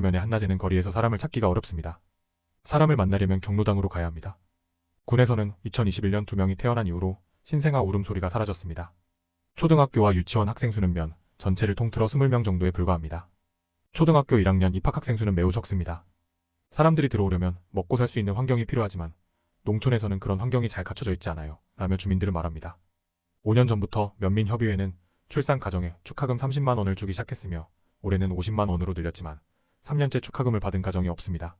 면에 한낮에는 거리에서 사람을 찾기가 어렵습니다. 사람을 만나려면 경로당으로 가야 합니다. 군에서는 2021년 두 명이 태어난 이후로 신생아 울음소리가 사라졌습니다. 초등학교와 유치원 학생 수는 면 전체를 통틀어 20명 정도에 불과합니다. 초등학교 1학년 입학 학생 수는 매우 적습니다. 사람들이 들어오려면 먹고 살 수 있는 환경이 필요하지만 농촌에서는 그런 환경이 잘 갖춰져 있지 않아요. 라며 주민들은 말합니다. 5년 전부터 면민협의회는 출산 가정에 축하금 30만 원을 주기 시작했으며 올해는 50만 원으로 늘렸지만 3년째 축하금을 받은 가정이 없습니다.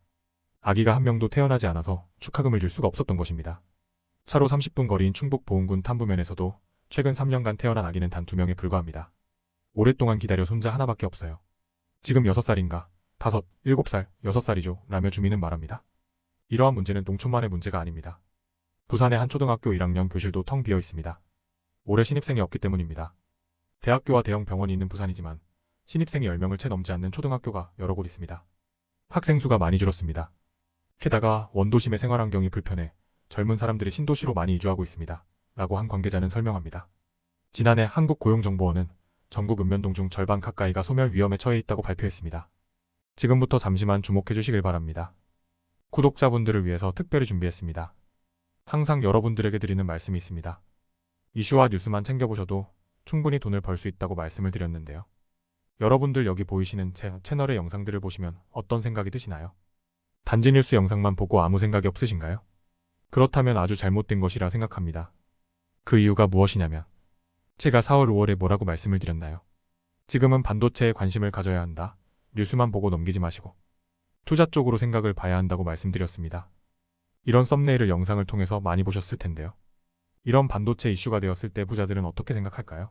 아기가 한 명도 태어나지 않아서 축하금을 줄 수가 없었던 것입니다. 차로 30분 거리인 충북 보은군 탐부면에서도 최근 3년간 태어난 아기는 단 2명에 불과합니다. 오랫동안 기다려 손자 하나밖에 없어요. 지금 6살인가 5, 7살, 6살이죠 라며 주민은 말합니다. 이러한 문제는 농촌만의 문제가 아닙니다. 부산의 한 초등학교 1학년 교실도 텅 비어 있습니다. 올해 신입생이 없기 때문입니다. 대학교와 대형 병원이 있는 부산이지만 신입생이 10명을 채 넘지 않는 초등학교가 여러 곳 있습니다. 학생 수가 많이 줄었습니다. 게다가 원도심의 생활 환경이 불편해 젊은 사람들이 신도시로 많이 이주하고 있습니다. 라고 한 관계자는 설명합니다. 지난해 한국고용정보원은 전국 읍면동 중 절반 가까이가 소멸 위험에 처해 있다고 발표했습니다. 지금부터 잠시만 주목해 주시길 바랍니다. 구독자분들을 위해서 특별히 준비했습니다. 항상 여러분들에게 드리는 말씀이 있습니다. 이슈와 뉴스만 챙겨보셔도 충분히 돈을 벌 수 있다고 말씀을 드렸는데요. 여러분들 여기 보이시는 제 채널의 영상들을 보시면 어떤 생각이 드시나요? 단지 뉴스 영상만 보고 아무 생각이 없으신가요? 그렇다면 아주 잘못된 것이라 생각합니다. 그 이유가 무엇이냐면 제가 4월 5월에 뭐라고 말씀을 드렸나요? 지금은 반도체에 관심을 가져야 한다. 뉴스만 보고 넘기지 마시고 투자 쪽으로 생각을 봐야 한다고 말씀드렸습니다. 이런 썸네일을 영상을 통해서 많이 보셨을 텐데요. 이런 반도체 이슈가 되었을 때 부자들은 어떻게 생각할까요?